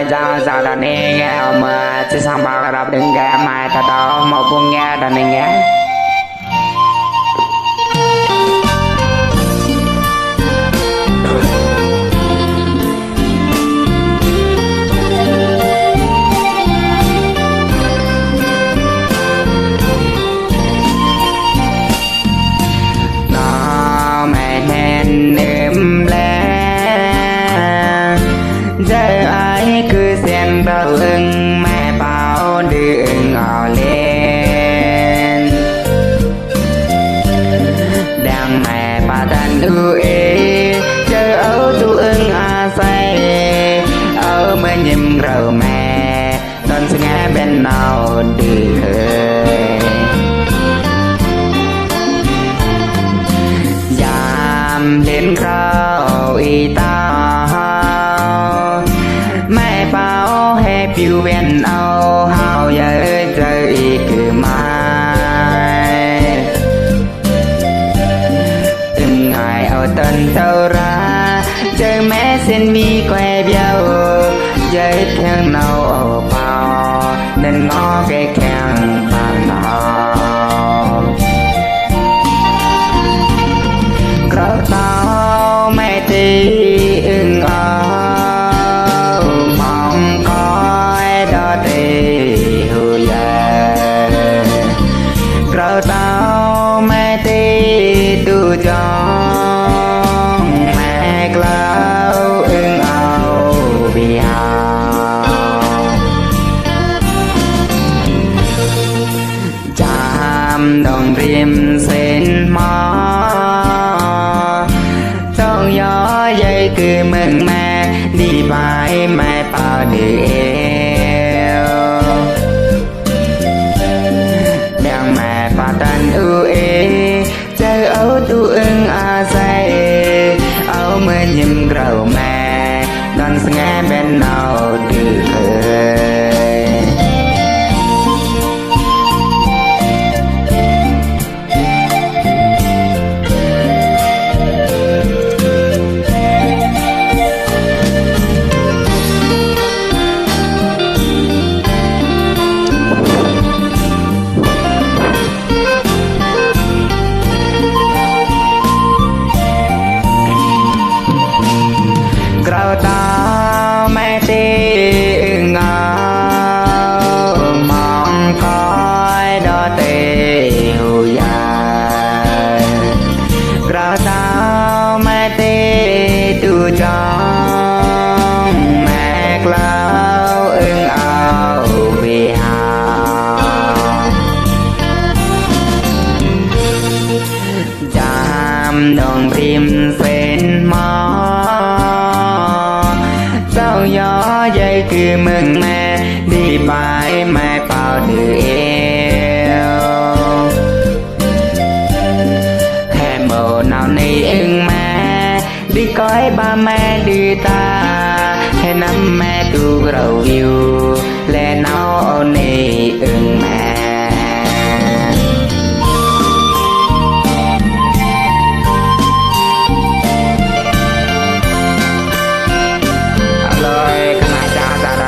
mai ra sao đàn nghe mà chứ sao mà gặp đừng nghe mai ta đâu một buông nghe đàn nghe. เจอไอคือเสียนเบาอึงแม่เป่าดื้ออึงเอาเล่นดังแม่ปาดันดูเอ เจอเอาตูอึงอาศัเอาเมื่อยิ้มเราแม่ตอนสงแงเป็นเอาดี ย้ยแข้งเนาเอาเป่าเดินงอแก่แข้งปากหนอ cỡ tao mẹ tí ưng ơ mong coi đó thì hư về cỡ tao mẹ tí tu cho เส้นหมอต้องย้อใหญ่คือเมืองแม่ดีไปแม่เป่าเดียวดังแม่ป่าตันอูเอเจอเอาตูอึงอาใส่เอาเมื่อยิ้มเกลาแม่ดอนสงแงเป็นเอา Grau ta mẹ tê tu trong mẹ clau ưng ao vì hào จามดองริมเส้นหมอเจ้าย้อใหญ่คือเมืองแม่ดีไปแม่เป่าดือเอว ดีก้อยบ้าแม่ดีตาให้น้ำแม่ดูเราอยู่และเนาในอึงแม่ Aloy kena cara cara